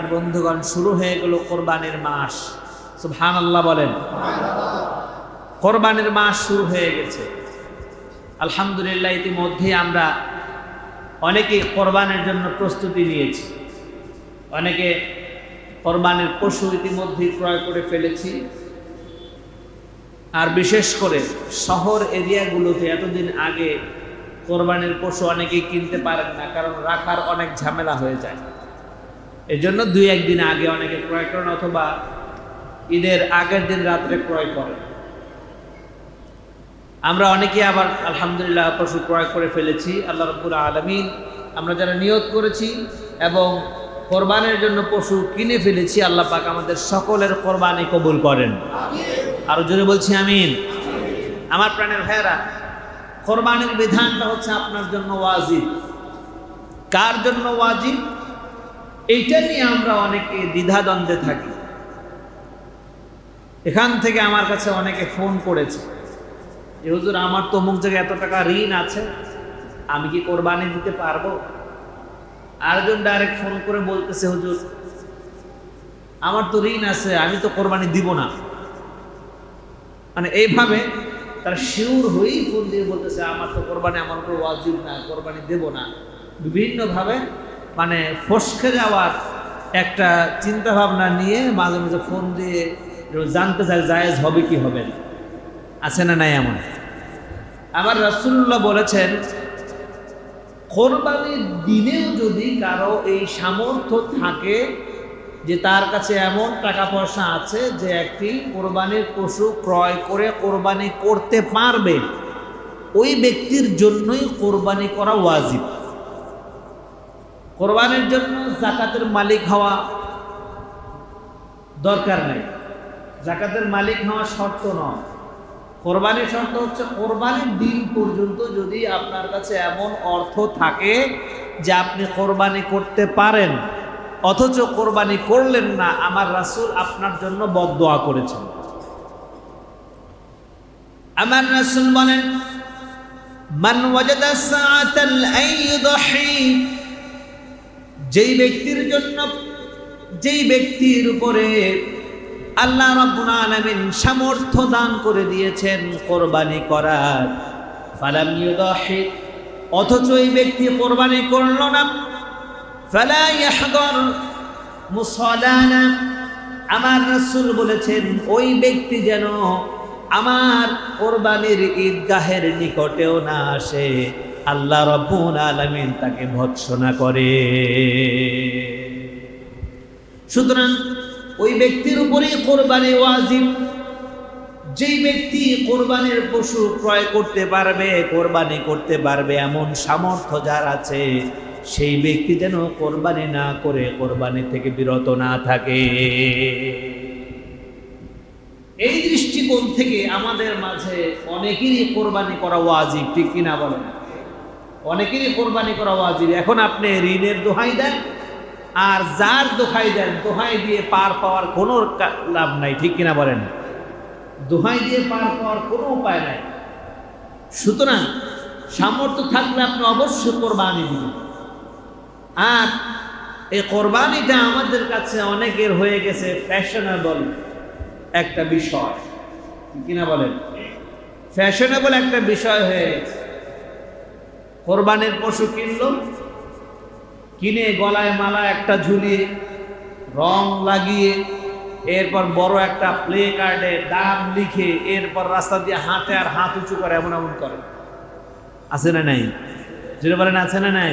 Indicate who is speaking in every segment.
Speaker 1: বন্ধুগণ, শুরু হয়ে গেল কোরবানির মাস। সুবহান আল্লাহ বলেন। কোরবানির মাস শুরু হয়ে গেছে। আলহামদুলিল্লাহ, ইতিমধ্যে আমরা অনেকে কোরবানের জন্য প্রস্তুতি নিয়েছি। অনেকে কোরবানির পশু ইতিমধ্যেই ক্রয় করে ফেলেছি। আর বিশেষ করে শহর এরিয়াগুলোতে এতদিন আগে কোরবানির পশু অনেকেই কিনতে পারেন না, কারণ রাখার অনেক ঝামেলা হয়ে যায়। এই জন্য দুই একদিন আগে অনেকে ক্রয় করেন অথবা ঈদের আগের দিন রাত্রে ক্রয় করেন। আমরা অনেকে আবার আলহামদুলিল্লাহ পশু ক্রয় করে ফেলেছি, আল্লাহ রব্বুল আলমিন আমরা যারা নিয়োগ করেছি এবং কোরবানের জন্য পশু কিনে ফেলেছি, আল্লাহ পাক আমাদের সকলের কোরবানি কবুল করেন। আরও জোরে বলছি, আমিন। আমার প্রাণের ভাইয়েরা, কোরবানির বিধানটা হচ্ছে আপনার জন্য ওয়াজিব। কার জন্য ওয়াজিব? এইটা নিয়ে আমরা অনেকে দ্বিধাদ্বন্দ্বে থাকি। এখান থেকে আমার কাছে অনেকে ফোন করেছে যে, হুজুর, আমার তো অমুক জায়গায় এত টাকা ঋণ আছে, আমি কি কোরবানি দিতে পারব? আরেকজন ডাইরেক্ট ফোন করে বলতেছে, হুজুর, আমার তো ঋণ আছে, আমি তো কোরবানি দিব না। মানে এইভাবে তারা শিউর হয়েই ফোন দিয়ে বলতেছে, আমার তো কোরবানি, আমার উপর ওয়াজিব না, কোরবানি দেব না। বিভিন্নভাবে মানে ফসকে যাওয়ার একটা চিন্তা ভাবনা নিয়ে মাঝে মাঝে ফোন দিয়ে জানতে চায় জায়েজ হবে কি হবে আছে না নাই এমন? আবার রাসুল্লাহ বলেছেন, কোরবানির দিনেও যদি কারও এই সামর্থ্য থাকে যে তার কাছে এমন টাকা পয়সা আছে যে একটি কোরবানির পশু ক্রয় করে কোরবানি করতে পারবে, ওই ব্যক্তির জন্যই কোরবানি করা ওয়াজিব। কোরবানির জন্য জাকাতের মালিক হওয়া দরকার নেই। জাকাতের মালিক হওয়া শর্ত নয়। কোরবানির শর্ত হচ্ছে কোরবানির দিন পর্যন্ত যদি আপনার কাছে এমন অর্থ থাকে যে আপনি কোরবানি করতে পারেন, অথচ কোরবানি করলেন না, আমার রাসুল আপনার জন্য বদদোয়া করেছেন। আমার রাসূল বলেন, মান ওয়াজাদা যেই ব্যক্তির জন্য, যেই ব্যক্তির উপরে আল্লাহ রাব্বুল আলামিন সামর্থ্য দান করে দিয়েছেন কোরবানি করার, ফালাম ইউদাহি, অথচ এই ব্যক্তি কোরবানি করল না। ফালা ইয়াহদর মুসালানা, আমার রাসূল বলেছেন, ওই ব্যক্তি যেন আমার কোরবানির ঈদগাহের নিকটেও না আসে। আল্লাহ রব্বুল আলামিন তাকে ভৎসনা করে। সুতরাং ওই ব্যক্তির উপরেই কোরবানি ওয়াজিব। যেই ব্যক্তি কোরবানির পশু ক্রয় করতে পারবে, কোরবানি করতে পারবে, এমন সামর্থ্য যার আছে, সেই ব্যক্তি যেন কোরবানি না করে কোরবানি থেকে বিরত না থাকে। এই দৃষ্টিকোণ থেকে আমাদের মাঝে অনেকেরই কোরবানি করা ওয়াজিব, ঠিক কিনা বলেন? অনেকেরই কোরবানি করা ওয়াজিব। এখন আপনি ঋণের দোহাই দেন, আর যার দোহাই দেন, দোহাই দিয়ে পার পাওয়ার কোনো লাভ নাই, ঠিক কিনা বলেন? দোহাই দিয়ে পার পাওয়ার কোনো উপায় নাই। সুতরাং সামর্থ্য থাকলে আপনি অবশ্যই কোরবানি দিবেন। আর এই কোরবানিটা আমাদের কাছে অনেকের হয়ে গেছে ফ্যাশনেবল একটা বিষয় কিনা বলেন? ফ্যাশনেবল একটা বিষয় হয়ে গেছে। কোরবানির পশু কিনল, কিনে গলায় মালা একটা ঝুলিয়ে, রং লাগিয়ে, এরপর বড় একটা প্লে কার্ডে দাম লিখে, এরপর রাস্তা দিয়ে হাতে আর হাত উঁচু করে, এমন এমন করে। আছে না নাই? যেটা বলেন, আছে না নাই?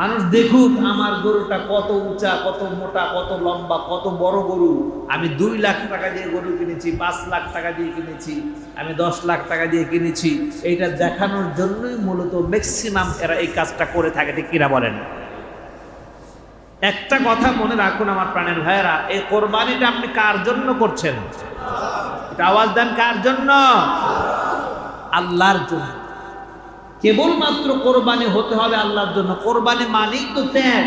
Speaker 1: মানুষ দেখুক আমার গরুটা কত উঁচা, কত মোটা, কত লম্বা, কত বড় গরু। আমি দুই লাখ টাকা দিয়ে গরু কিনেছি, পাঁচ লাখ টাকা দিয়ে কিনেছি, আমি দশ লাখ টাকা দিয়ে কিনেছি। এইটা দেখানোর জন্যই মূলত ম্যাক্সিমাম এরা এই কাজটা করে থাকে, ঠিক কিনা বলেন? একটা কথা মনে রাখুন আমার প্রাণের ভাইয়েরা, এই কোরবানিটা আপনি কার জন্য করছেন? এটা আওয়াজ দেন কার জন্য? আল্লাহর জন্য। কেবলমাত্র কোরবানি হতে হবে আল্লাহর জন্য। কোরবানি মানেই তো ত্যাগ।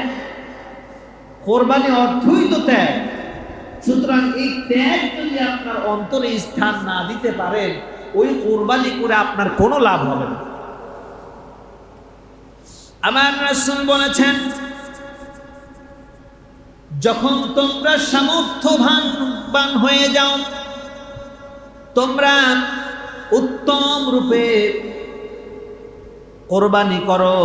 Speaker 1: কোরবানি অর্থই তো ত্যাগ। সুতরাং এই ত্যাগ যদি আপনার অন্তরে স্থান না দিতে পারেন, ওই কোরবানি করে আপনার কোনো লাভ হবে না। আমার রাসূল বলেছেন, যখন তোমরা সামর্থ্যবান বান হয়ে যাও, তোমরা উত্তম রূপে কোরবানি করো,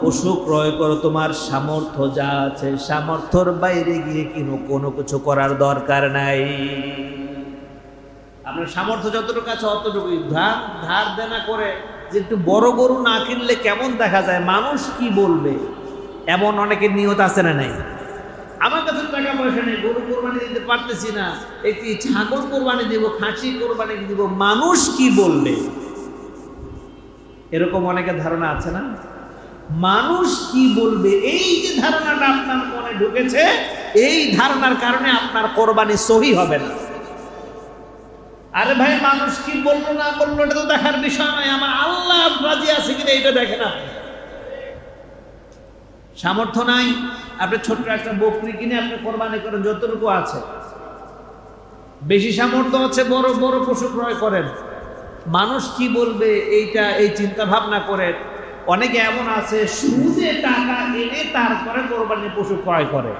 Speaker 1: পশু ক্রয় করো, তোমার সামর্থ্য যা আছে, সামর্থ্যর বাইরে গিয়ে কিনো, কোনো কিছু করার দরকার নাই। আপনার সামর্থ্য যতটুকু আছে অতটুকুই। ধার ধার দেনা করে যে একটু বড় গরু না কিনলে কেমন দেখা যায়? মানুষ কি বলবে? এমন অনেকের নিয়ত আছে না নাই? আমার কাছে টাকা পয়সা নেই, গরু কোরবানি দিতে পারতেছি না। একটি ছাগল কোরবানি দিব, খাসি কোরবানি দিব, মানুষ কি বলবে? এরকম অনেকের ধারণা আছে না? মানুষ কি বলবে? এই যে ধারণাটা আপনার মনে ঢুকেছে, এই ধারণার কারণে আপনার কোরবানি সহি হবে না। আরে ভাই, মানুষ কি বলল না বলল, এটা তো দেখার বিষয় নয়। আমার আল্লাহ রাজি আছে কিনা এটা দেখে না সামর্থ্য নাই, আপনি ছোট্ট একটা বকরি কিনে আপনি কোরবানি করেন, যতটুকু আছে। বেশি সামর্থ্য আছে, বড় বড় পশু ক্রয় করেন। মানুষ কি বলবে, এইটা, এই চিন্তা ভাবনা করে। অনেকে এমন আছে, সুদে টাকা এনে তারপরে কোরবানি পশু ক্রয় করে।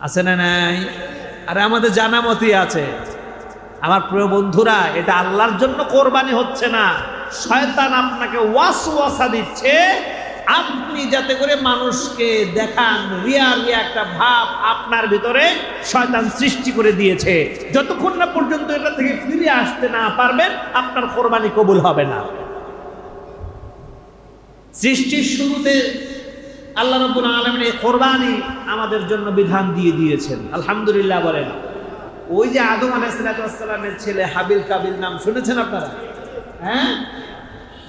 Speaker 1: আছে না নাই? আরে আমাদের জানা মতই আছে। আমার প্রিয় বন্ধুরা, এটা আল্লাহর জন্য কোরবানি হচ্ছে না। শয়তান আপনাকে ওয়াস ওয়াসা দিচ্ছে আপনি যাতে করে মানুষকে দেখান রিয়া রিয়া একটা ভাব আপনার ভিতরে শয়তান সৃষ্টি করে দিয়েছে। যতক্ষণ না পর্যন্ত এটা থেকে ফিরে আসতে না পারবেন, আপনার কোরবানি কবুল হবে না। সৃষ্টির শুরুতে আল্লাহ রব্বুল আলমিন এই কোরবানি আমাদের জন্য বিধান দিয়ে দিয়েছেন। আলহামদুলিল্লাহ বলেন। ওই যে আদম আলাইসালামের ছেলে হাবিল কাবিল নাম শুনেছেন আপনারা? হ্যাঁ?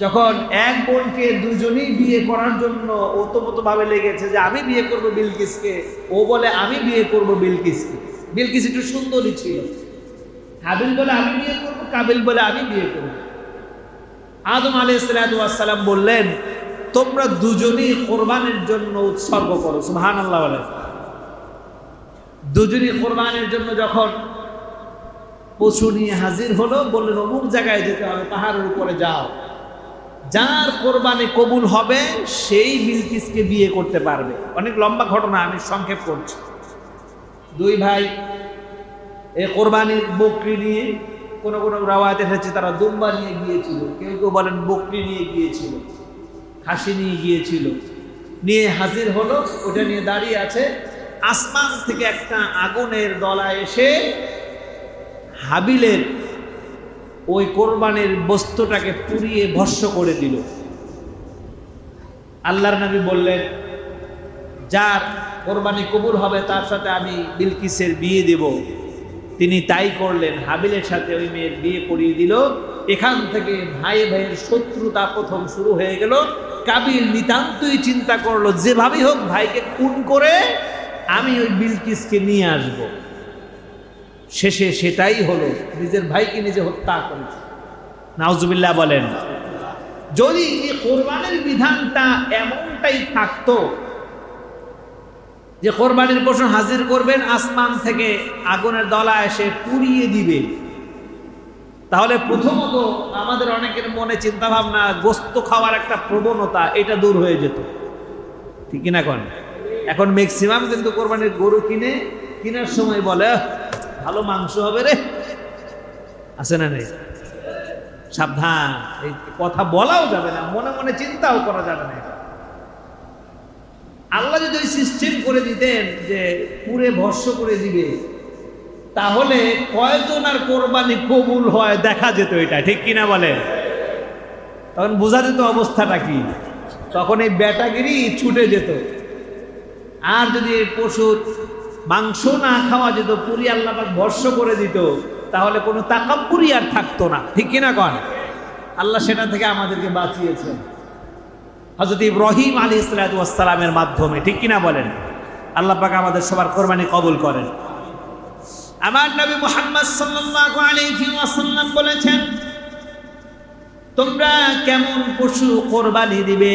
Speaker 1: যখন এক বোনকে দুজনেই বিয়ে করার জন্য ওতমতো ভাবে লেগেছে যে আমি বিয়ে করব বিলকিসকে ও বলে, আমি বিয়ে করব বিলকিসকে বিলকিস একটু সুন্দরী ছিল। হাবিল বলে, আমি বিয়ে করব। কাবিল বলে, আমি বিয়ে করব। আদম আলাইসালাম বললেন, তোমরা দুজনেই কোরবানের জন্য উৎসর্গ করো। সুহান আল্লাহ দুজনই কোরবানের জন্য যখন পশু নিয়ে হাজির হলো, বললেন, অমুক জায়গায় যেতে হবে, পাহাড়ের উপরে যাও। যার কোরবানি কবুল হবে, সেই বিলকিসকে বিয়ে করতে পারবে। অনেক লম্বা ঘটনা, আমি সংক্ষেপ করছি। দুই ভাই, এ কোরবানির বকরি নিয়ে কোনো কোনো রাওয়াতে এসেছে, তারা দুম্বা নিয়ে গিয়েছিল। কেউ কেউ বলেন বকরি নিয়ে গিয়েছিল, খাসি নিয়ে গিয়েছিল। নিয়ে হাজির হলো, ওটা নিয়ে দাঁড়িয়ে আছে। আসমান থেকে একটা আগুনের দলা এসে হাবিলের ওই কোরবানের বস্তুটাকে পুড়িয়ে ভস্য করে দিল। আল্লাহর নবী বললেন, যার কোরবানি কবুল হবে, তার সাথে আমি বিলকিসের বিয়ে দেব। তিনি তাই করলেন। হাবিলের সাথে ওই মেয়ের বিয়ে পড়িয়ে দিল। এখান থেকে ভাই ভাইয়ের শত্রুতা প্রথম শুরু হয়ে গেল। কাবিল নিতান্তই চিন্তা করল, যেভাবেই হোক ভাইকে খুন করে আমি ওই বিলকিসকে নিয়ে আসব। শেষে সেটাই হলো নিজের ভাইকে নিজে হত্যা করেছে। নাউজুবিল্লাহ বলেন যদি এই কোরবানির বিধানটা এমনটাই থাকতো যে কোরবানির পশু হাজির করবেন আসমান থেকে আগুনের দলা এসে পুড়িয়ে দিবে তাহলে প্রথমত আমাদের অনেকের মনে চিন্তা ভাবনা গোস্ত খাওয়ার একটা প্রবণতা এটা দূর হয়ে যেত। ঠিক কিনা কন? এখন ম্যাক্সিমাম কিন্তু কোরবানির গরু কিনে কেনার সময় বলে "আহ, ভালো মাংস হবে রে। আছে না নেই? সাবধান। এই কথা বলাও যাবে না, মনে মনে চিন্তাও করা যাবে না। আল্লাহ যদি ওই সিস্টেম করে দিতেন যে পুরে ভস্য করে দিবে, তাহলে কয়জন আর কোরবানি কবুল হয় দেখা যেত এটা, ঠিক কিনা বলে? তখন বোঝা যেত অবস্থাটা কি। তখন এই ব্যাটাগিরি ছুটে যেত। আর যদি পশুর মাংস না খাওয়া যেত পুরি আল্লাহ বর্ষ করে দিত, তাহলে কোনো তাকাব্বুরি আর থাকতো না। ঠিক কিনা কন? আল্লাহ সেটা থেকে আমাদেরকে বাঁচিয়েছেন। হজরত ইব্রাহিম আলী ইসলাতামের মাধ্যমে, ঠিক কিনা বলেন? আল্লাহ আমাদের সবার কোরবানি কবুল করেন। আমার নবী মুহাম্মদ সাল্লাল্লাহু আলাইহি ওয়াসাল্লাম বলেছেন, তোমরা কেমন পশু কোরবানি দিবে,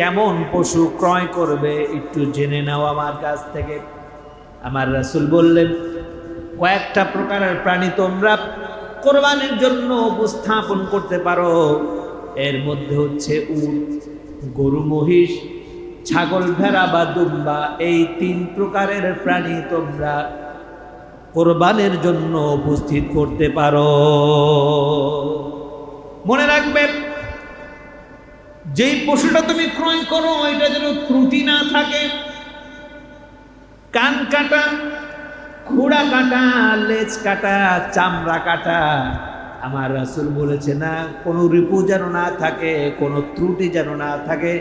Speaker 1: কেমন পশু ক্রয় করবে, একটু জেনে নাও আমার কাছ থেকে। আমার রাসূল বললেন, কয়েকটা প্রকারের প্রাণী তোমরা কোরবানির জন্য উপস্থাপন করতে পারো। এর মধ্যে হচ্ছে উট, গরু মহিষ, ছাগল, ভেড়া বা দুম্বা। এই তিন প্রকারের প্রাণী তোমরা কোরবানের জন্য উপস্থিত করতে পারো। মনে রাখবেন যেই পশুটা তুমি ক্রয় করো ওইটা যেন ত্রুটি না থাকে কান কাটা খুঁড়া কাটা, লেজ কাটা, চামড়া কাটা। আমার রাসুল বলেছে না, কোনো রিপু যেন না থাকে, কোনো ত্রুটি যেন না থাকে।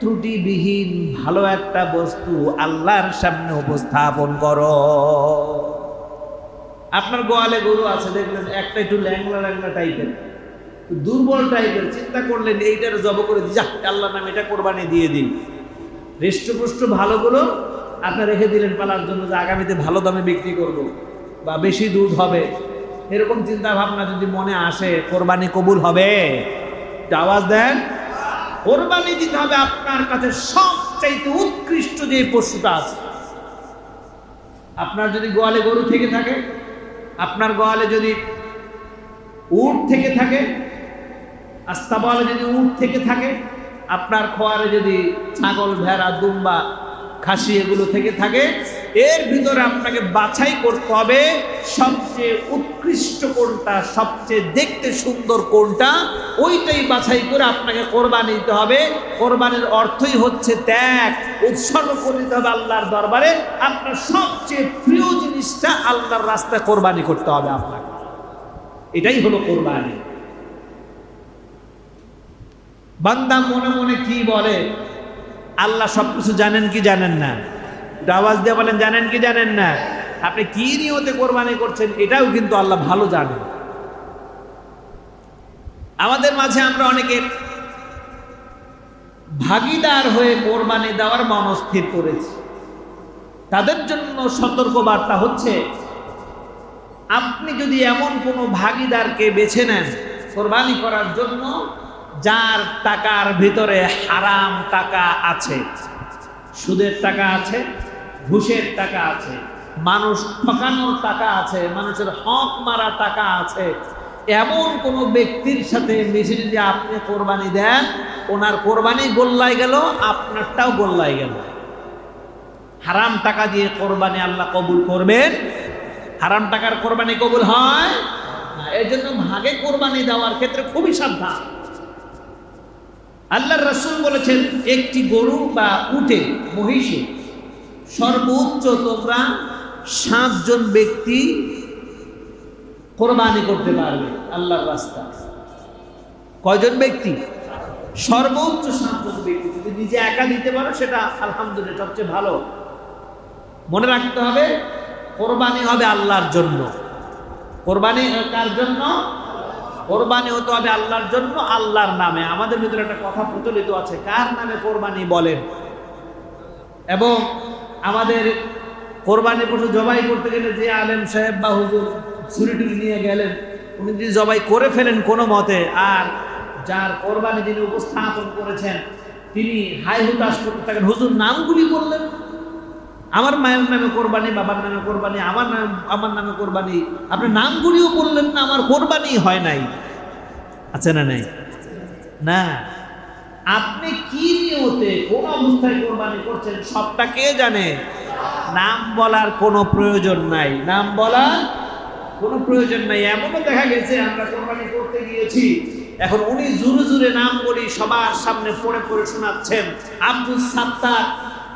Speaker 1: ত্রুটিবিহীন ভালো একটা বস্তু আল্লাহর সামনে উপস্থাপন করো। আপনার গোয়ালে গরু আছে দেখলেন একটা একটু ল্যাংলা ল্যাংলা টাইপের। দুর্বল টাইপের, চিন্তা করলেন, এইটার জব করে দিই, যাক আল্লাহ নাম এটা কোরবানি দিয়ে দিই। হৃষ্টপুষ্ট ভালোগুলো আপনি রেখে দিলেন পালার জন্য যে আগামীতে ভালো দামে বিক্রি করব বা বেশি দুধ হবে। এরকম চিন্তা ভাবনা যদি মনে আসে, কোরবানি কবুল হবে? আওয়াজ দেন। কোরবানি দিতে হবে আপনার কাছে সবচাইতে উৎকৃষ্ট যে পশুটা আছে। আপনার যদি গোয়ালে গরু থেকে থাকে, আপনার গোয়ালে যদি উট থেকে থাকে, আস্তাবলে যদি উট থেকে থাকে, আপনার খোয়ারে যদি ছাগল, ভেড়া, দুম্বা খাসি এগুলো থেকে থাকে। এর ভিতরে আপনাকে বাছাই করতে হবে সবচেয়ে উৎকৃষ্ট কোনটা, সবচেয়ে দেখতে সুন্দর কোনটা, ওইটাই বাছাই করে আপনাকে কোরবানি দিতে হবে। কোরবানির অর্থই হচ্ছে ত্যাগ, উৎসর্গ করে দিতে হবে আল্লাহর দরবারে। আপনার সবচেয়ে প্রিয় জিনিসটা আল্লাহর রাস্তায় কোরবানি করতে হবে আপনাকে। এটাই হলো কোরবানি। বান্দা মনে মনে কি বলে? আল্লাহ সব কিছু জানেন কি জানেন না? আওয়াজ দিয়ে বলেন, জানেন কি জানেন না? আপনি কি নিয়তে কোরবানি করছেন এটাও কিন্তু আল্লাহ ভালো জানেন। আমাদের মাঝে আমরা অনেকে ভাগিদার হয়ে কোরবানি দেওয়ার মনস্থির করেছি। তাদের জন্য সতর্ক বার্তা হচ্ছে, আপনি যদি এমন কোনো ভাগিদারকে বেছে নেন কোরবানি করার জন্য যার টাকার ভিতরে হারাম টাকা আছে, সুদের টাকা আছে, ঘুষের টাকা আছে, মানুষ ঠকানোর টাকা আছে, মানুষের হক মারা টাকা আছে, এমন কোনো ব্যক্তির সাথে মিশে যদি আপনি কোরবানি দেন, ওনার কোরবানি গোল্লাই গেল, আপনারটাও গোল্লাই গেল। হারাম টাকা দিয়ে কোরবানি আল্লাহ কবুল করবেন। হারাম টাকার কোরবানি কবুল হয় এর জন্য ভাগে কোরবানি দেওয়ার ক্ষেত্রে খুবই সাবধান। আল্লাহর রসুল বলেছেন, একটি গরু বা উঠে, মহিষে সর্বোচ্চ তোমরা সাতজন ব্যক্তি কোরবানি করতে পারবে আল্লাহর রাস্তা। কয়জন ব্যক্তি? সর্বোচ্চ সাতজন ব্যক্তি। যদি নিজে একা দিতে পারো, সেটা আলহামদুলিল্লাহ সবচেয়ে ভালো। মনে রাখতে হবে, কোরবানি হবে আল্লাহর জন্য। কোরবানি কার জন্য? কোরবানি হতে হবে আল্লাহর জন্য, আল্লাহর নামে। আমাদের ভিতরে একটা কথা প্রচলিত আছে, কার নামে কোরবানি বলেন? এবং আমাদের কোরবানি পশু জবাই করতে গেলে যে আলেম সাহেব বা হুজুর ছুরি টুরি নিয়ে গেলেন, উনি যদি জবাই করে ফেলেন কোনো মতে, আর যার কোরবানি যিনি উপস্থাপন করেছেন, তিনি হাই হুতাশ করতে থাকেন, হুজুর নামগুলি বললেন। আমার মায়ের নামে কোরবানি, বাবার নামে কোরবানি, আমার নাম, আমার নামে কোরবানি। আপনি নামগুলিও বললেন না, আমার কোরবানি হয় নাই। আছে না নাই? না। আপনি কি নিয়তে কোন অবস্থায় কোরবানি করছেন সবটা কে জানে? নাম বলার কোনো প্রয়োজন নাই। নাম বলার কোনো প্রয়োজন নাই। এমনও দেখা গেছে, আমরা কোরবানি করতে গিয়েছি। এখন উনি জুড়ে জুড়ে নাম বলি সবার সামনে পড়ে পড়ে শোনাচ্ছেন। আব্দুল সাত্তার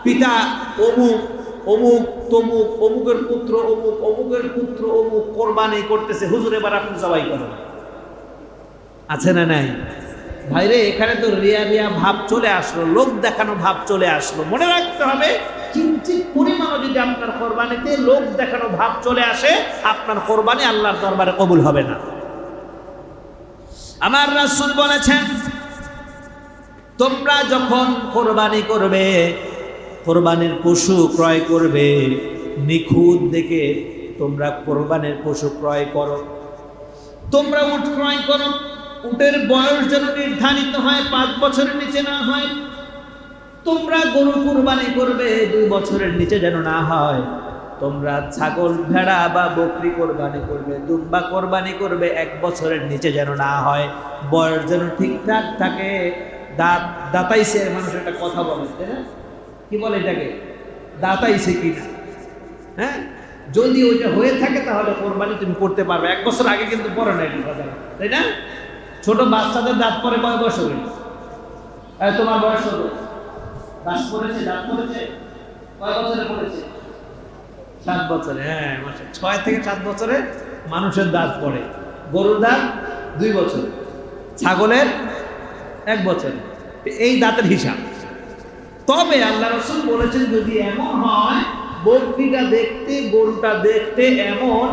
Speaker 1: পিতা অমুক অমুক, তমুক, অমুকের পুত্র অমুক, অমুকের পুত্র অমুক কোরবানি করতেছে। হুজুর, এবার আপনি সবাই করেন। আছে না নাই? ভাইরে, এখানে তো রিয়া রিয়া ভাব চলে আসলো লোক দেখানো ভাব চলে আসলো। মনে রাখতে হবে, কিঞ্চিত পরিমাণও যদি আপনার কোরবানিতে লোক দেখানো ভাব চলে আসে, আপনার কোরবানি আল্লাহর দরবারে কবুল হবে না। আমার রাসূল বলেছেন, তোমরা যখন কোরবানি করবে কোরবানির পশু ক্রয় করবে। নিখুঁত দেখে তোমরা কোরবানির পশু ক্রয় করো। তোমরা উট ক্রয় করো। উটের বয়স যেন নির্ধারিত হয়, পাঁচ বছরের নিচে না হয়। তোমরা গরু কুরবানি করবে, দুই বছরের নিচে যেন না হয়। তোমরা ছাগল, ভেড়া বা বকরি কোরবানি করবে, দুম্বা কোরবানি করবে, এক বছরের নিচে যেন না হয়। বয়স যেন ঠিকঠাক থাকে। দাঁত দাঁতাইছে, মানুষ একটা কথা বলে, তাই না? কি বলে এটাকে? দাতাইছে কিনা। হ্যাঁ? যদি ওইটা হয়ে থাকে তাহলে কোরবানি তুমি করতে পারবে। এক বছর আগে কিন্তু পরে না এটা তাই না? ছোট বাচ্চাদের দাঁত পরে কয় বছরে? তোমার বয়স কত? দাঁত পড়েছে দাঁত পড়েছে? কয় বছরে পড়েছে? সাত বছরে হ্যাঁ ছয় থেকে সাত বছরে মানুষের দাঁত পড়ে। গরুর দাঁত দুই বছর, ছাগলের এক বছর। এই দাঁতের হিসাব। তবে আল্লাহ রসুল বলেছেন, যদি এমন হয়, বকরিটা দেখতে, গরুটা দেখতে এমন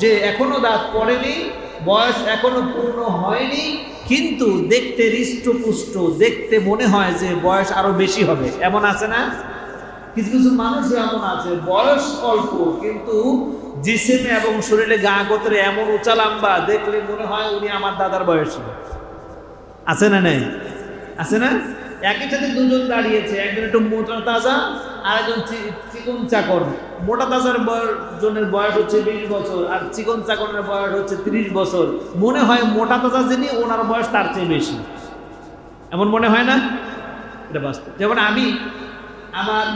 Speaker 1: যে এখনও দাঁত পড়েনি, বয়স এখনও পূর্ণ হয়নি, কিন্তু দেখতে হৃষ্টপুষ্ট, দেখতে মনে হয় যে বয়স আরও বেশি হবে। এমন আছে না? কিছু কিছু মানুষ এমন আছে, বয়স অল্প, কিন্তু জিসেমে এবং শরীরে গা গোত্রে এমন উঁচা লম্বা, দেখলে মনে হয় উনি আমার দাদার বয়সী। আছে না নেই? আছে না? একই সাথে দুজন দাঁড়িয়েছে, একজন একটু মোটা তাজা আর একজন চিকন চাকর। মোটা তাজার জনের বয়স হচ্ছে বিশ বছর, আর চিকন চাকরের বয়স হচ্ছে ত্রিশ বছর। মনে হয় মোটা তাজা যিনি, ওনার বয়স তার চেয়ে বেশি। এমন মনে হয় না? এটা বাস্তব। যেমন আমি, আমার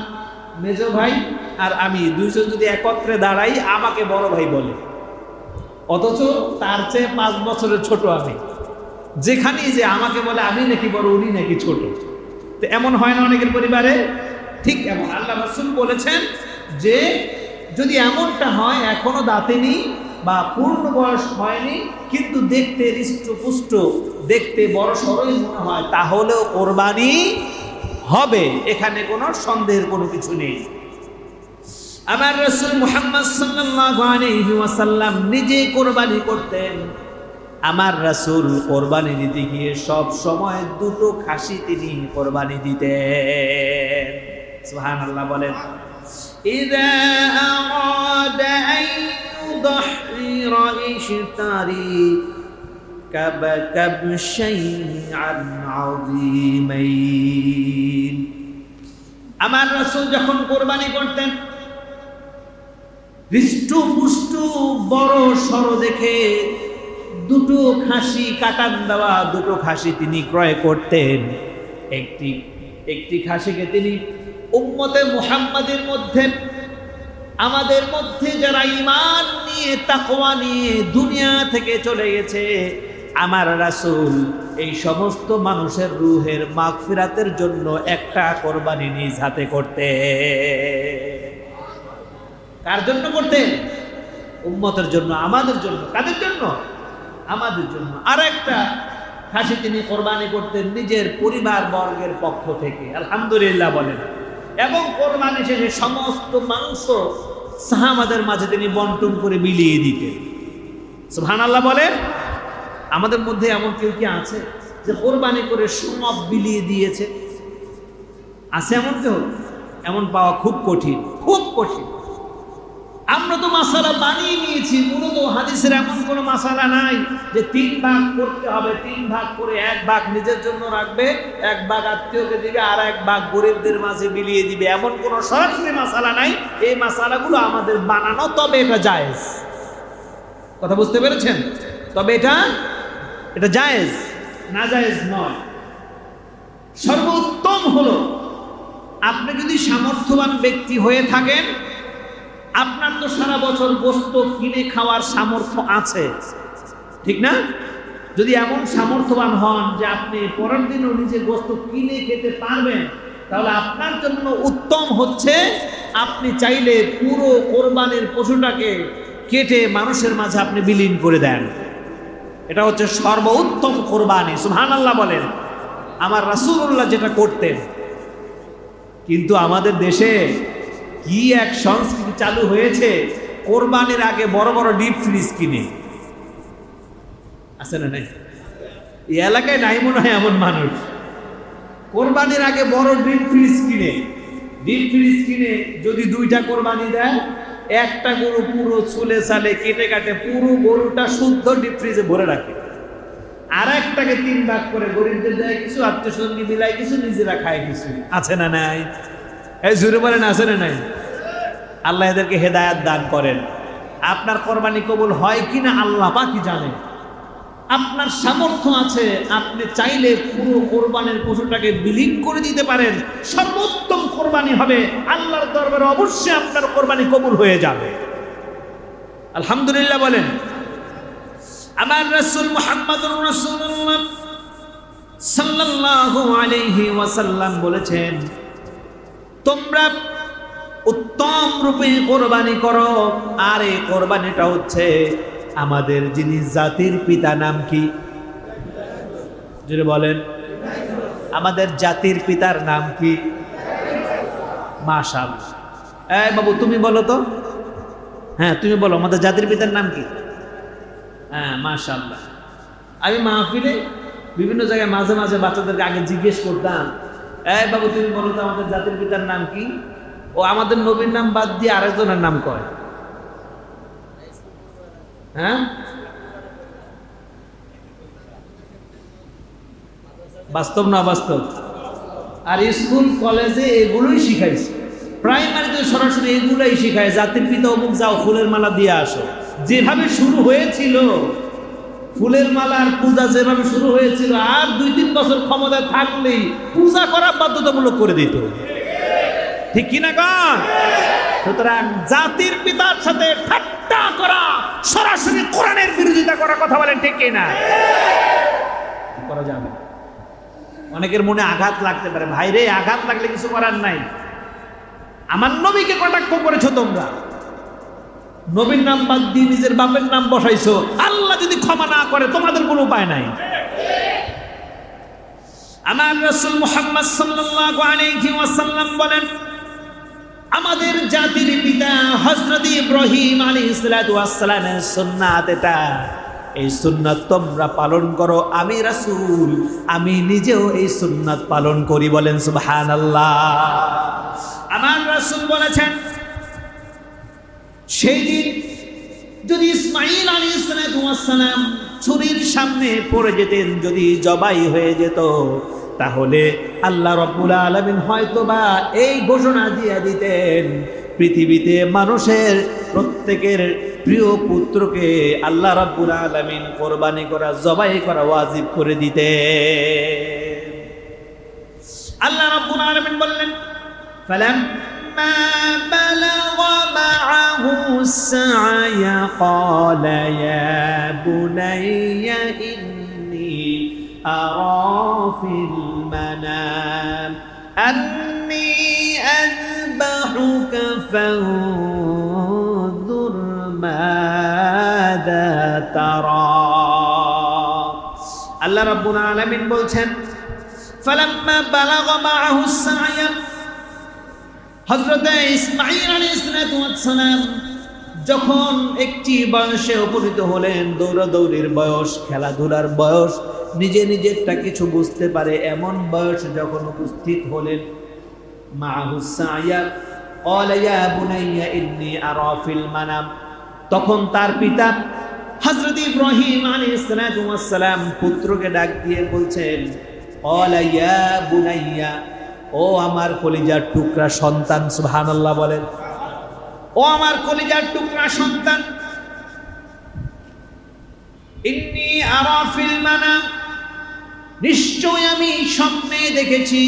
Speaker 1: মেজ ভাই আর আমি দুইজন যদি একত্রে দাঁড়াই, আমাকে বড় ভাই বলে। অথচ তার চেয়ে পাঁচ বছরের ছোট আমি। যেখানেই যে আমাকে বলে, আমি নাকি বড়, উনি নাকি ছোট। তো এমন হয় না অনেকের পরিবারে? ঠিক এমন। আল্লাহ রসুল বলেছেন যে, যদি এমনটা হয়, এখনও দাঁতেনি বা পূর্ণ বয়স হয়নি, কিন্তু দেখতে হৃষ্টপুষ্ট, দেখতে বড় সড়ই মনে হয়, তাহলেও কোরবানি হবে। এখানে কোনো সন্দেহের কোনো কিছু নেই। আমার রসুল মুহাম্মদ ওয়াসাল্লাম নিজে কোরবানি করতেন। আমার রাসূল কোরবানি দিতে গিয়ে সব সময় দুটো খাসি তিনি কোরবানি দিতেন সুবহানাল্লাহ বলেন ইযা আরাদা আন ইউদহিরা ইশতারি كبكبشين عن عظيمين আমার রসুল যখন কোরবানি করতেন হৃষ্টু পুষ্টু বড় সড় দেখে দুটো খাসি কাটান দেওয়া, দুটো খাসি তিনি ক্রয় করতেন। একটি একটি খাসিকে তিনি উম্মতে মুহাম্মাদের মধ্যে, আমাদের মধ্যে যারা ইমান নিয়ে, তাকওয়া নিয়ে দুনিয়া থেকে চলে গেছে, আমার রাসুল এই সমস্ত মানুষের রুহের মাগফিরাতের জন্য একটা কোরবানি নিজ হাতে করতে কার জন্য করতেন? উম্মতের জন্য, আমাদের জন্য, কাদের জন্য? আমাদের জন্য। আর একটা খাসি তিনি কোরবানি করতেন নিজের পরিবার বর্গের পক্ষ থেকে। আলহামদুলিল্লাহ বলেন। এবং কোরবানি শেষে সমস্ত মাংস সাহামাদের মাঝে তিনি বন্টন করে বিলিয়ে দিতেন। সুবহান আল্লাহ বলেন, আমাদের মধ্যে এমন কেউ কি আছে যে কোরবানি করে সব বিলিয়ে দিয়েছে? আছে এমন কেউ? এমন পাওয়া খুব কঠিন খুব কঠিন। আমরা তো মাসালা বানিয়ে নিয়েছি, মূলত হাদিসের এমন কোনো মাসালা নাই যে তিন ভাগ করতে হবে, তিন ভাগ করে এক ভাগ নিজের জন্য রাখবে, এক ভাগ আত্মীয়কে দিবে আর এক ভাগ গরিবদের মাঝে বিলিয়ে দিবে। এমন কোনো সরাসরি মাসালা নাই, এই মাসালাগুলো আমাদের বানানো, তবে এটা জায়েজ। কথা বুঝতে পেরেছেন? তবে এটা এটা জায়েজ, না জায়েজ নয়। সর্বোত্তম হলো, আপনি যদি সামর্থ্যবান ব্যক্তি হয়ে থাকেন আপনার তো সারা বছর গোস্ত কিনে খাওয়ার সামর্থ্য আছে। ঠিক না? যদি এমন সামর্থ্যবান হন যে আপনি পরের দিনও নিজে গোস্ত কিনে খেতে পারবেন, তাহলে আপনার জন্য উত্তম হচ্ছে আপনি চাইলে পুরো কোরবানির পশুটাকে কেটে মানুষের মাঝে আপনি বিলীন করে দেন। এটা হচ্ছে সর্বোত্তম কোরবানি। সুহান আল্লাহ বলেন, আমার রাসূলুল্লাহ যেটা করতেন, কিন্তু আমাদের দেশে কি এক সংস্কৃতি চালু হয়েছে? কোরবানির আগে বড় বড় ডিপ ফ্রিজ কিনে। আছে না নাই? এই এলাকায় নাই মনে হয় এমন মানুষ। কোরবানির আগে বড় ডিপ ফ্রিজ কিনে। ডিপ ফ্রিজ কিনে যদি দুইটা কোরবানি দেয়, একটা গরু পুরো চুলে চালে, কেটে কাটে, পুরো গরুটা শুদ্ধ ডিপ ফ্রিজে ভরে রাখে। আর একটাকে তিন ভাগ করে গরিবদের দেয় কিছু, আত্মীয় মিলায় কিছু, নিজেরা খায় কিছু। আছে না নাই? এই জুড়ে বলেন আছে না নাই। আল্লাহ এদেরকে হেদায়াত দান করেন। আপনার কোরবানি কবুল হয় কি না আল্লাহ পাকি জানেন আপনার সামর্থ্য আছে, আপনি চাইলে পুরো কোরবানের পশুটাকে বিলীন করে দিতে পারেন। সর্বোত্তম কোরবানি হবে, আল্লাহর দরবারে অবশ্যই আপনার কোরবানি কবুল হয়ে যাবে। আলহামদুলিল্লাহ বলেন, আমার রসুল মোহাম্মদ রসুল্লাহ সাল্লাল্লাহু আলাইহি ওয়াসাল্লাম বলেছেন তোমরা উত্তম রূপে কোরবানি করো। আর এই কোরবানিটা হচ্ছে আমাদের যিনি জাতির পিতা নাম কি? যদি বলেন। আমাদের জাতির পিতার নাম কি? মাশাল। এই বাবু, তুমি বলো তো। হ্যাঁ তুমি বলো, আমাদের জাতির পিতার নাম কি? হ্যাঁ মাশাল্লাহ। আমি মাহফিলে বিভিন্ন জায়গায় মাঝে মাঝে বাচ্চাদেরকে আগে জিজ্ঞেস করতাম এই বাবু, তুমি বলো তো আমাদের জাতির পিতার নাম কি? ও আমাদের নবীর নাম বাদ দিয়ে আরেকজনের নাম কয়। হ্যাঁ? বাস্তব না বাস্তব আর স্কুল, কলেজে এগুলোই শিখাইছে। প্রাইমারিতে সরাসরি এগুলোই শিখায়, জাতির পিতা অমুক যাও, ফুলের মালা দিয়ে আসো। যেভাবে শুরু হয়েছিল ফুলের মালার পূজা যেভাবে শুরু হয়েছিল, আর দুই তিন বছর ক্ষমতায় থাকলেই পূজা করা বাধ্যতামূলক করে দিত। ঠিক কিনা কন? সুতরাং জাতির পিতার সাথে ঠাট্টা করা, সরাসরি কোরআনের বিরোধিতা করা কথা বলেন, ঠিক কিনা করা যাবে? অনেকের মনে আঘাত লাগতে পারে ভাইরে আঘাত লাগলে কিছু করার নাই। আমার নবীকে কটাক্ষ করেছ তোমরা? নবীর নাম বাদ দিয়ে নিজের বাপের নাম বসাইছো। আল্লাহ যদি ক্ষমা না করে, তোমাদের কোনো উপায় নাই। আমার রসুল মোহাম্মদ সাল্লাল্লাহু আলাইহি ওয়াসাল্লাম বলেন, আমাদের জাতির পিতা হযরত ইব্রাহিম আলাইহিস সালাতু ওয়াসসালামের সুন্নাত এটা। এই সুন্নাত তোমরা পালন করো, আমি রাসূল, আমি নিজেও এই সুন্নাত পালন করি বলেন সুবহানাল্লাহ। আমার রাসূল বলেছেন সেই দিন যদি ইসমাইল আলী সালাম ছুরির সামনে পড়ে যেতেন, যদি জবাই হয়ে যেত, তাহলে আল্লাহ রব্বুল আলমিন হয়তো বা এই ঘোষণা দিয়ে দিতেন, পৃথিবীতে মানুষের প্রত্যেকের প্রিয় পুত্রকে আল্লাহ রব্বুল আলমিন কোরবানি করা, জবাই করা ওয়াজিব করে দিতে আল্লাহ রব্বুল আলমিন বললেন فلما بلغ معه السعي قال يا بني إني أرى في المنام أني أذبحك فانظر ماذا ترى আল্লাহ রাব্বুল আলামিন বলছেন ফালাম্মা বালাগা মাআহু সা'য়া হজরতে ইসমাইল আলী ইসলাতাম যখন একটি বয়সে উপনীত হলেন, দৌড়াদৌড়ির বয়স, খেলাধুলার বয়স, নিজে নিজেরটা কিছু বুঝতে পারে, এমন বয়স যখন উপস্থিত হলেন, মা হুসাইয়া অলাইয়া বুনাইয়া ইন্নি আরফিল মানাম। তখন তার পিতা হজরত ইব্রাহিম আলী ইসলাতাম পুত্রকে ডাক দিয়ে বলছেন অলাইয়া বুনাইয়া ও আমার কলিজার টুকরা সন্তান, সুবহানাল্লাহ বলেন। ও আমার কলিজার টুকরা সন্তান। নিশ্চয় আমি স্বপ্নে দেখেছি,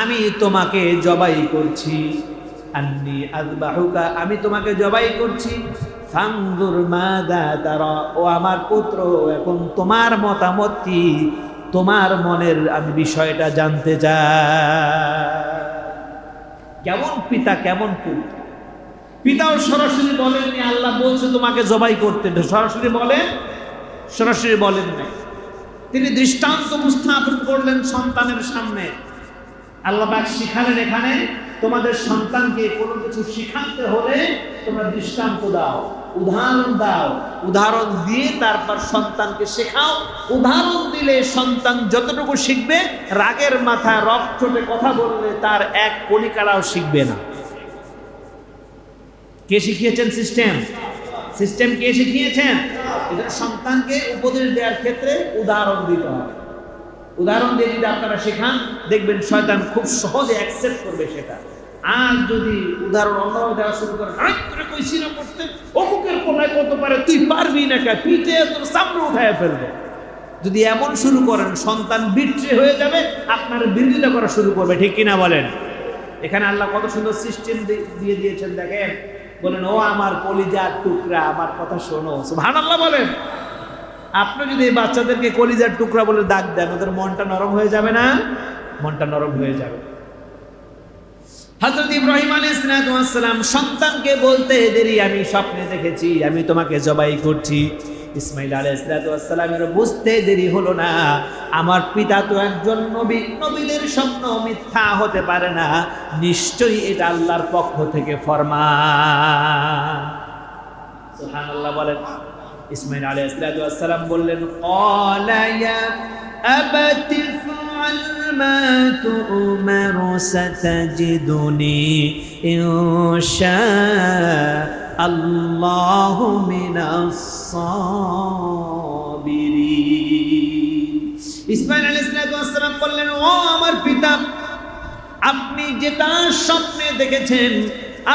Speaker 1: আমি তোমাকে জবাই করছি। আন্নি আমি তোমাকে জবাই করছি। ও আমার পুত্র, এখন তোমার মতামত কি তোমার মনের আমি বিষয়টা জানতে চাই। কেমন পিতা, কেমন পুত্র? পিতাও সরাসরি বলেননি আল্লাহ বলছে তোমাকে জবাই করতে সরাসরি বলেন সরাসরি বলেন নাই। তিনি দৃষ্টান্ত উপস্থাপন করলেন সন্তানের সামনে। আল্লাহ শিখালেন এখানে, তোমাদের সন্তানকে কোনো কিছু শিখাতে হলে তোমরা দৃষ্টান্ত দাও। উদাহরণ দাও। উদাহরণ দিয়ে তারপর সন্তানকে শেখাও। উদাহরণ দিলে সন্তান যতটুকু শিখবে, রাগের মাথা রক কথা বললে তার এক কণিকারাও শিখবে না। কে শিখিয়েছেন সিস্টেম? সিস্টেম কে শিখিয়েছেন? এদের সন্তানকে উপদেশ দেওয়ার ক্ষেত্রে উদাহরণ দিতে হবে। উদাহরণ দিয়ে যদি আপনারা শেখান, দেখবেন শয়তান খুব সহজে অ্যাকসেপ্ট করবে সেটা। আর যদি উদাহরণ অন্যভাবে দেওয়া শুরু করে হাত করে কইছি না করতে অমুকের কোনায় কত পারে তুই পারবি না কে? পিঠে তোর সামনে উঠায় ফেলবে। যদি এমন শুরু করেন, সন্তান বিট্রে হয়ে যাবে, আপনার বিরোধিতা করা শুরু করবে, ঠিক কিনা বলেন? এখানে আল্লাহ কত সুন্দর সিস্টেম দিয়ে দিয়েছেন, দেখেন। বলেন, ও আমার কলিজার টুকরা, আমার কথা শোনো। ভান আল্লাহ বলেন। আপনি যদি এই বাচ্চাদেরকে কলিজার টুকরা বলে ডাক দেন, ওদের মনটা নরম হয়ে যাবে না? মনটা নরম হয়ে যাবে। হজরত ইব্রাহিম আলী ইসলাম সন্তানকে বলতে দেরি, আমি স্বপ্নে দেখেছি, আমি তোমাকে জবাই করছি। ইসমাইল আলী ইসলাতামের বুঝতে দেরি হলো না। আমার পিতা তো একজন নবী, নবীদের স্বপ্ন মিথ্যা হতে পারে না। নিশ্চয়ই এটা আল্লাহর পক্ষ থেকে ফরমা সুবহানাল্লাহ বলেন। ইসমাইল আলী ইসলাতাম বললেন, ক্বালা ইয়া আবাতি ফাল মা তু'মার সাতাজিদুনি ইনশা আল্লাহু মিনাস সাবিরিন ইসমাইল আলী ইসলাতাম বললেন, ও আমার পিতা, আপনি যেটা স্বপ্নে দেখেছেন,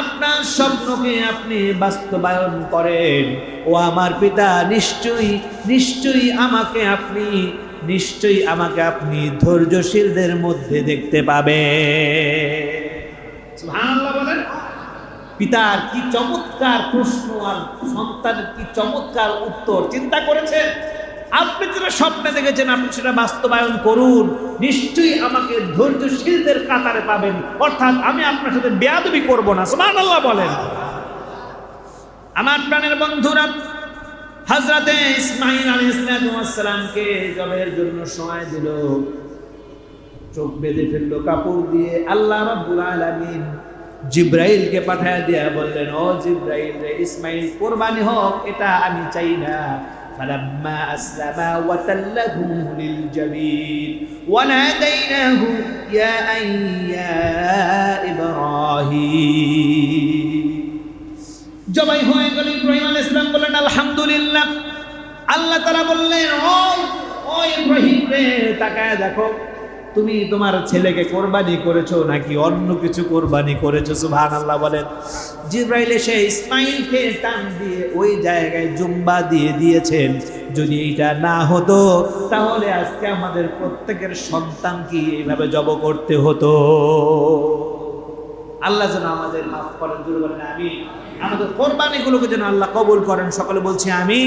Speaker 1: আপনার স্বপ্নকে আপনি বাস্তবায়ন করেন। ও আমার পিতা, নিশ্চয়ই নিশ্চয়ই আমাকে আপনি নিশ্চয়ই আমাকে আপনি ধৈর্যশীলদের মধ্যে দেখতে পাবে বলেন। পিতার কি চমৎকার প্রশ্ন আর সন্তানের কি চমৎকার উত্তর চিন্তা করেছেন? আপনি যেটা স্বপ্নে দেখেছেন আপনি সেটা বাস্তবায়ন করুন। নিশ্চয়ই আমাকে ধৈর্যশীলদের কাতারে পাবেন। অর্থাৎ আমি আপনার সাথে বেয়াদবি করব না। সুমান আল্লাহ বলেন। আমার প্রাণের বন্ধুরা হাজরাতে ইসমাইল আলী ইসলামকে জবের জন্য সময় দিল চোখ বেঁধে ফেললো কাপড় দিয়ে আল্লাহ রাব্বুল আলামিন জিব্রাইলকে পাঠায় দিয়া বললেন ও জিব্রাইল রে ইসমাইল কোরবানি হোক এটা আমি চাই না فلما أسلما وتله للجبين وناديناه يا أي يا إبراهيم জবাই হয়ে গেল ইব্রাহিম আলাইহিস সালাম বললেন, আলহামদুলিল্লাহ। আল্লাহ তাআলা বললেন ও ও ইব্রাহিম রে, তাকায় দেখো, তুমি তোমার ছেলেকে কোরবানি করেছ নাকি অন্য কিছু কোরবানি করেছ? সুবহান আল্লাহ বলেন। জিব্রাইল এসে ইসমাইলকে টান দিয়ে ওই জায়গায় জুম্বা দিয়ে দিয়েছেন। যদি এটা না হতো, তাহলে আজকে আমাদের প্রত্যেকের সন্তান কি এইভাবে জব করতে হতো। আল্লাহ যেন আমাদের মাফ করেন, জোরে আমি আমাদের কোরবানিগুলোকে যেন আল্লাহ কবুল করেন। সকলে বলছি আমি